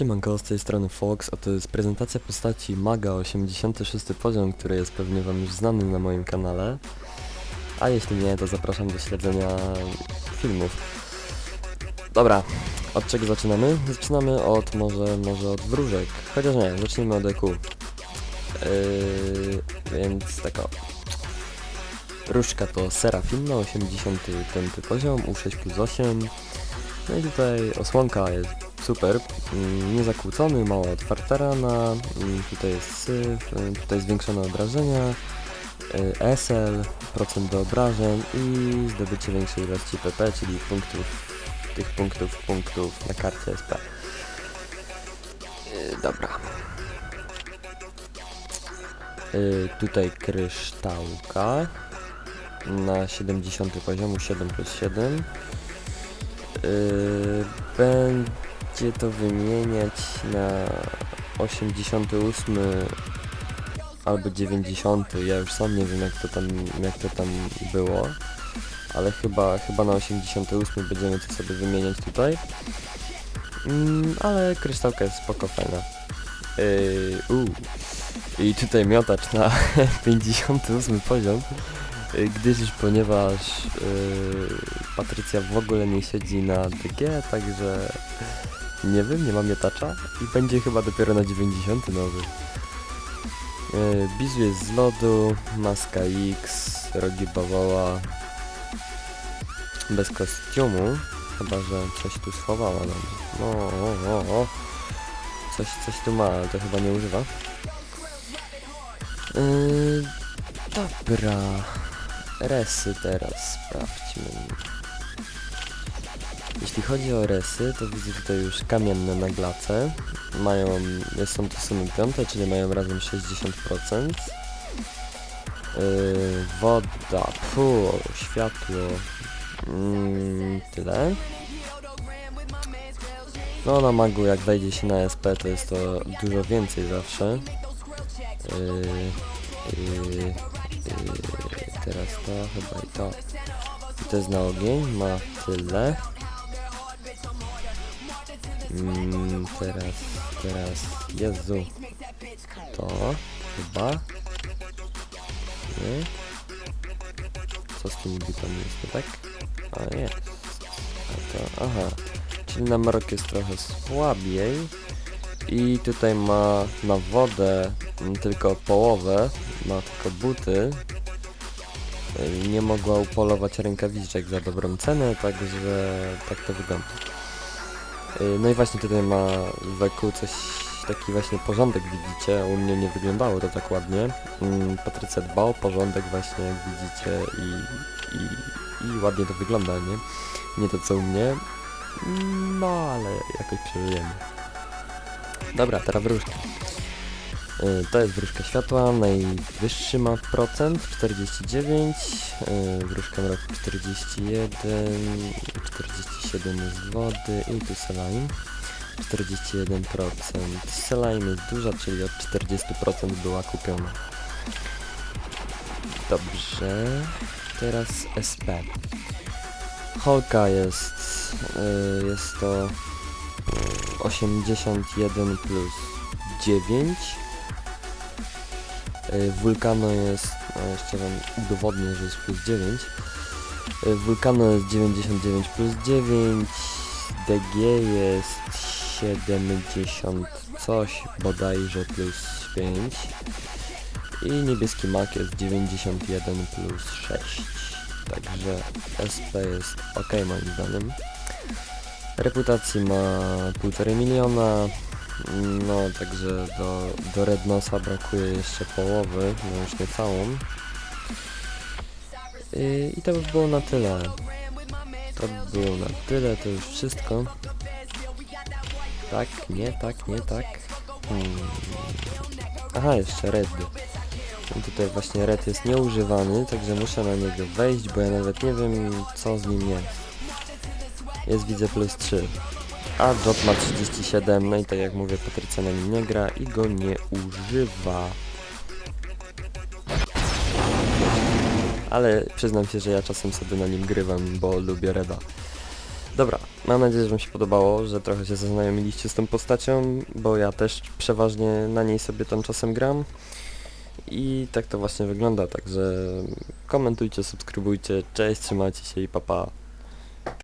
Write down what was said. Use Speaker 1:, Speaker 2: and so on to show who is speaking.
Speaker 1: Siemanko, z tej strony Fox, a to jest prezentacja postaci Maga 86 poziom, który jest pewnie wam już znany na moim kanale. A jeśli nie, to zapraszam do śledzenia filmów. Dobra, od czego zaczynamy? Zaczynamy od może, może od wróżek, chociaż nie, zacznijmy od EQ. Yy, więc taka Różka to Serafin na 85 poziom, U6 plus 8. No i tutaj osłonka jest super, mm, niezakłócony, mała otwarta rana, mm, tutaj jest syf, y, tutaj zwiększone obrażenia, y, SL, procent do obrażeń i zdobycie większej ilości PP, czyli punktów, tych punktów, punktów na karcie SP. Y, Dobra. Tutaj kryształka na 70 poziomu 7 plus 7. Yy, będzie to wymieniać na 88 albo 90. Ja już sam nie wiem jak to tam, jak to tam było. Ale chyba, chyba na 88 będziemy to sobie wymieniać tutaj. Mm, ale kryształka jest spoko fajna. Yy. I tutaj miotacz na 58 poziom. Y, gdyż ponieważ yy, Patrycja w ogóle nie siedzi na DG, także nie wiem, nie ma miotacza i będzie chyba dopiero na 90 nowy. Yy, Bizu jest z lodu, maska X, rogi bawoła, bez kostiumu, chyba że coś tu schowała nam. No, o, o, o. Coś, coś tu ma, ale to chyba nie używa. Yy, dobra. Resy teraz sprawdźmy. Jeśli chodzi o resy, to widzę tutaj już kamienne naglace. Mają, są to sumy piąte, czyli mają razem 60%. Yy, woda, pu, światło, mm, tyle. No na magu jak wejdzie się na SP to jest to dużo więcej zawsze. Yy, yy, yy, teraz to, chyba i to. I to jest na ogień, ma tyle. Mm, teraz, teraz, Jezu. To, chyba. Nie. Co z tymi bitami jest, nie tak? A jest. A to, aha. Czyli na jest trochę słabiej. I tutaj ma na wodę tylko połowę, ma tylko buty. Nie mogła upolować rękawiczek za dobrą cenę, także tak to wygląda. Y, No i właśnie tutaj ma w EQ coś, taki właśnie porządek widzicie, u mnie nie wyglądało to tak ładnie. Mm, Patrycja dba o porządek właśnie jak widzicie i, i, i ładnie to wygląda, nie? Nie to co u mnie, no ale jakoś przeżyjemy. Dobra, teraz wróżka. Y, To jest wróżka światła, najwyższy ma procent, 49, y, wróżka mroku 41, 47 jest z wody i tu selime, 41%. Selime jest duża, czyli od 40% była kupiona. Dobrze, teraz SP. Holka jest, y, jest to 81 plus 9. Y, Wulkano jest, no jeszcze wam udowodnię, że jest plus 9. Y, Wulkano jest 99 plus 9. DG jest 70 coś, bodajże plus 5. I niebieski mak jest 91 plus 6. Także SP jest ok moim zdaniem. Reputacji ma 1,5 miliona. No, także do, do Rednosa brakuje jeszcze połowy, no już nie całą. I, I to by było na tyle. To by było na tyle, to już wszystko. Tak, nie, tak, nie, tak. Hmm. Aha, jeszcze Red. No tutaj właśnie Red jest nieużywany, także muszę na niego wejść, bo ja nawet nie wiem co z nim jest. Jest widzę plus 3. A Jot ma 37, no i tak jak mówię, Patrycja na nim nie gra i go nie używa. Ale przyznam się, że ja czasem sobie na nim grywam, bo lubię Reda. Dobra, mam nadzieję, że wam się podobało, że trochę się zaznajomiliście z tą postacią, bo ja też przeważnie na niej sobie tam czasem gram. I tak to właśnie wygląda, także komentujcie, subskrybujcie, cześć, trzymajcie się i papa. Pa.